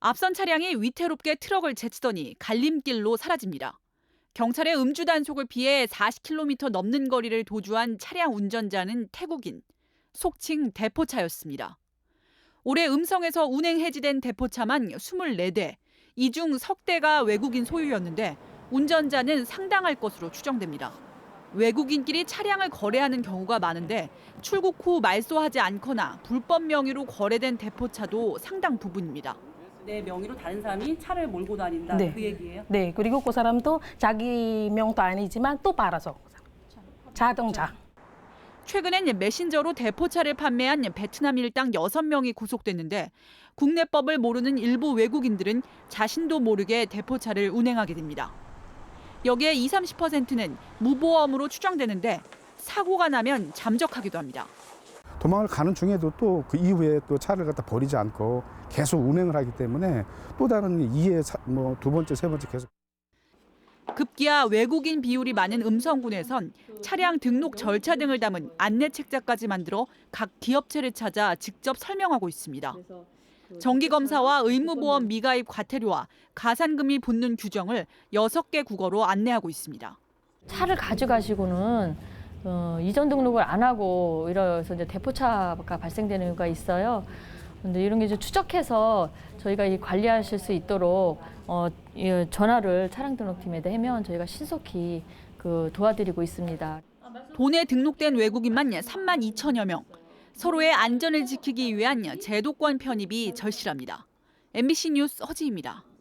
앞선 차량이 위태롭게 트럭을 제치더니 갈림길로 사라집니다. 경찰의 음주 단속을 피해 40km 넘는 거리를 도주한 차량 운전자는 태국인, 속칭 대포차였습니다. 올해 음성에서 운행 해지된 대포차만 24대, 이중석 대가 외국인 소유였는데 운전자는 상당할 것으로 추정됩니다. 외국인끼리 차량을 거래하는 경우가 많은데 출국 후 말소하지 않거나 불법 명의로 거래된 대포차도 상당 부분입니다. 내 명의로 다른 사람이 차를 몰고 다닌다 네. 그 얘기예요. 네, 그리고 그 사람도 자기 명도 아니지만 또 팔아서 자동차. 최근엔 메신저로 대포차를 판매한 베트남 일당 6명이 구속됐는데 국내법을 모르는 일부 외국인들은 자신도 모르게 대포차를 운행하게 됩니다. 여기에 20, 30%는 무보험으로 추정되는데 사고가 나면 잠적하기도 합니다. 도망을 가는 중에도 또 그 이후에 또 차를 갖다 버리지 않고 계속 운행을 하기 때문에 또 다른 이해 뭐두 번째 세 번째 계속 급기야 외국인 비율이 많은 음성군에선 차량 등록 절차 등을 담은 안내 책자까지 만들어 각 기업체를 찾아 직접 설명하고 있습니다. 정기검사와 의무보험 미가입 과태료와 가산금이 붙는 규정을 6개 국어로 안내하고 있습니다. 차를 가져가시고는 어, 이전 등록을 안 하고 이래서 이제 대포차가 발생되는 경우가 있어요. 근데 이런 게 이제 추적해서 저희가 이 관리하실 수 있도록 어, 이 전화를 차량 등록팀에 대면 저희가 신속히 그 도와드리고 있습니다. 본에 등록된 외국인만 3만 2천여 명. 서로의 안전을 지키기 위한 제도권 편입이 절실합니다. MBC 뉴스 허지입니다.